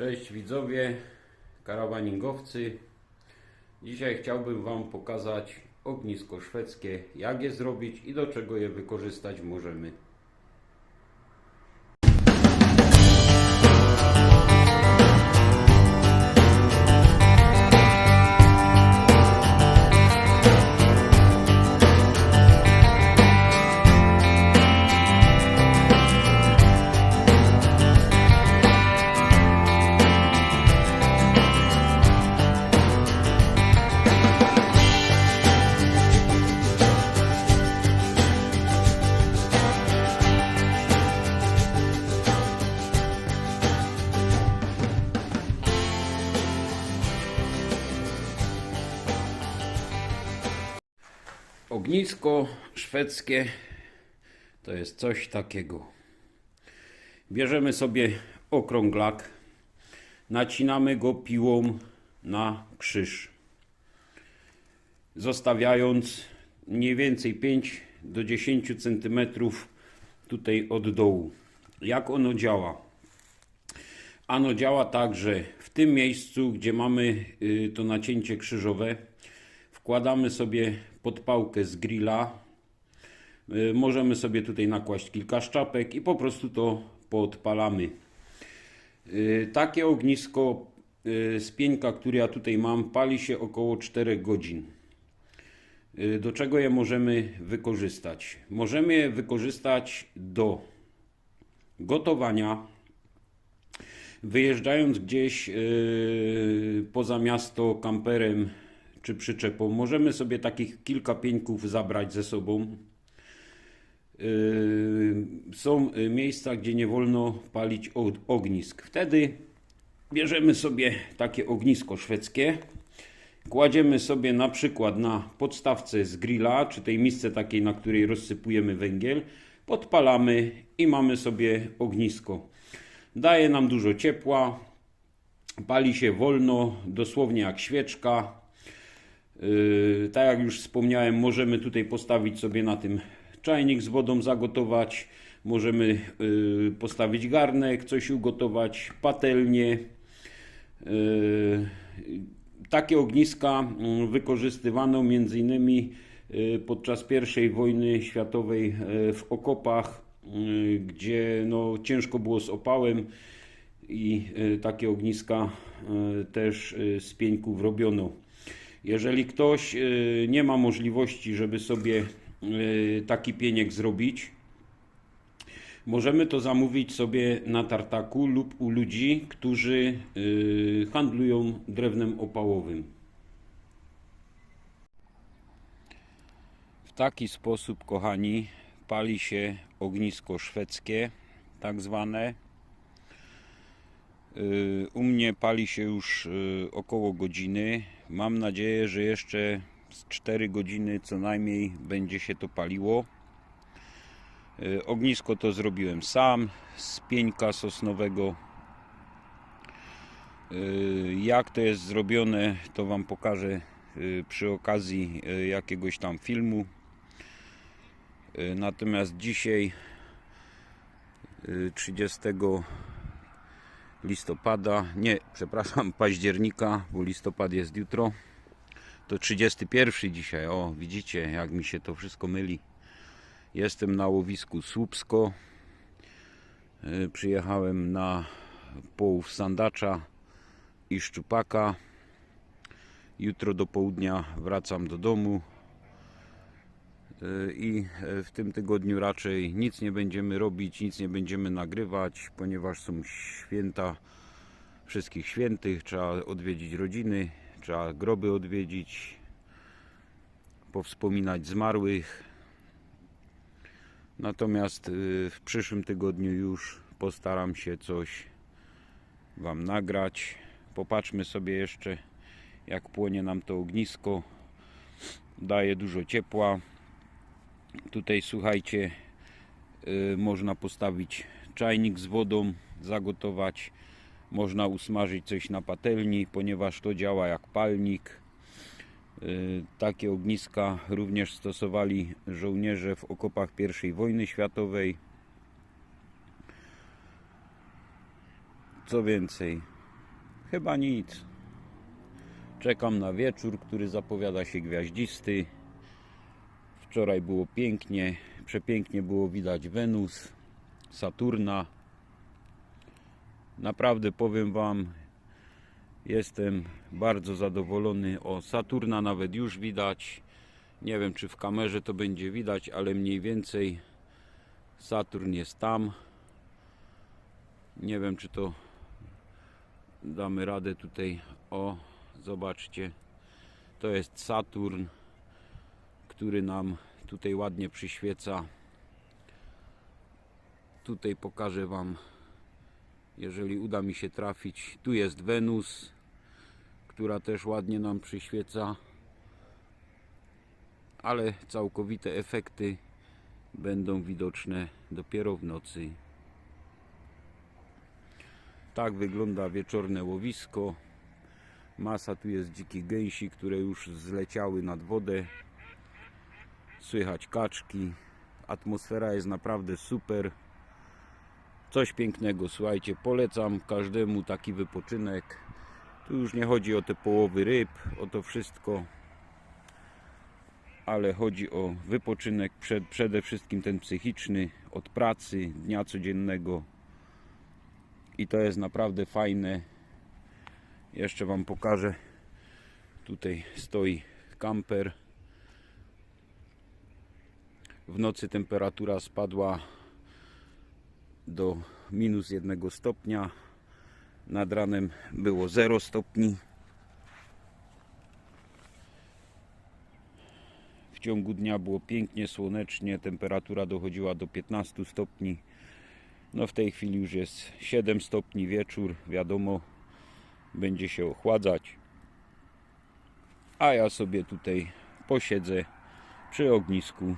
Cześć widzowie, karawaningowcy. Dzisiaj chciałbym Wam pokazać ognisko szwedzkie, jak je zrobić i do czego je wykorzystać możemy. Ognisko szwedzkie to jest coś takiego. Bierzemy sobie okrąglak, nacinamy go piłą na krzyż, zostawiając mniej więcej 5 do 10 cm tutaj od dołu. Jak ono działa? Ano działa tak, że w tym miejscu, gdzie mamy y, to nacięcie krzyżowe, wkładamy sobie podpałkę z grilla. Y, Możemy sobie tutaj nakłaść kilka szczapek i po prostu to podpalamy. Y, Takie ognisko y, z pieńka, które ja tutaj mam, pali się około 4 godzin. Do czego je możemy wykorzystać? Możemy je wykorzystać do gotowania, wyjeżdżając gdzieś poza miasto kamperem czy przyczepą, możemy sobie takich kilka pieńków zabrać ze sobą. Yy, są y, miejsca, gdzie nie wolno palić og- ognisk. Wtedy bierzemy sobie takie ognisko szwedzkie, kładziemy sobie na przykład na podstawce z grilla, czy tej misce takiej, na której rozsypujemy węgiel, podpalamy i mamy sobie ognisko. Daje nam dużo ciepła, pali się wolno, dosłownie jak świeczka. Yy, tak jak już wspomniałem, możemy tutaj postawić sobie na tym czajnik z wodą zagotować. Możemy yy, postawić garnek, coś ugotować, patelnię. Yy, Takie ogniska mm, wykorzystywano między innymi podczas I wojny światowej w okopach, gdzie no, ciężko było z opałem i takie ogniska też z pieńków robiono. Jeżeli ktoś y, nie ma możliwości, żeby sobie y, taki pieniek zrobić, możemy to zamówić sobie na tartaku lub u ludzi, którzy y, handlują drewnem opałowym. W taki sposób, kochani, pali się ognisko szwedzkie, tak zwane. Y, U mnie pali się już y, około godziny. Mam nadzieję, że jeszcze z 4 godziny co najmniej będzie się to paliło. Y, Ognisko to zrobiłem sam z pieńka sosnowego. Jak to jest zrobione, to Wam pokażę przy okazji jakiegoś tam filmu. Natomiast dzisiaj y, 30 listopada, nie, przepraszam, października, bo listopad jest jutro. To 31 dzisiaj. O, widzicie, jak mi się to wszystko myli. Jestem na łowisku Słupsko. Y, Przyjechałem na połów sandacza i szczupaka. Jutro do południa wracam do domu. I y, w tym tygodniu raczej nic nie będziemy robić, nic nie będziemy nagrywać, ponieważ są święta wszystkich świętych. Trzeba odwiedzić rodziny, trzeba groby odwiedzić, powspominać zmarłych. Natomiast y, w przyszłym tygodniu już postaram się coś Wam nagrać. Popatrzmy sobie jeszcze, jak płonie nam to ognisko. Daje dużo ciepła. Tutaj słuchajcie, y, można postawić czajnik z wodą, zagotować. Można usmażyć coś na patelni, ponieważ to działa jak palnik. Y, Takie ogniska również stosowali żołnierze w okopach I wojny światowej. Co więcej, Chyba nic. Czekam na wieczór, który zapowiada się gwiaździsty. Wczoraj było pięknie, przepięknie było widać Wenus, Saturna. Naprawdę powiem Wam, jestem bardzo zadowolony. O Saturna nawet już widać. Nie wiem, czy w kamerze to będzie widać, ale mniej więcej Saturn jest tam. Nie wiem, czy to damy radę tutaj. O, zobaczcie. To jest Saturn, który nam tutaj ładnie przyświeca. Tutaj pokażę Wam, jeżeli uda mi się trafić. Tu jest Wenus, która też ładnie nam przyświeca. Ale całkowite efekty będą widoczne dopiero w nocy. Tak wygląda wieczorne łowisko. Masa tu jest dzikich gęsi, które już zleciały nad wodę. Słychać kaczki. Atmosfera jest naprawdę super. Coś pięknego, słuchajcie, polecam każdemu taki wypoczynek. Tu już nie chodzi o te połowy ryb, o to wszystko, ale chodzi o wypoczynek, przed, przede wszystkim ten psychiczny, od pracy, dnia codziennego. I to jest naprawdę fajne. Jeszcze Wam pokażę. Tutaj stoi kamper. W nocy temperatura spadła do minus jednego stopnia. Nad ranem było 0 stopni. W ciągu dnia było pięknie słonecznie, temperatura dochodziła do 15 stopni. No w tej chwili już jest 7 stopni wieczór, wiadomo, będzie się ochładzać. A ja sobie tutaj posiedzę przy ognisku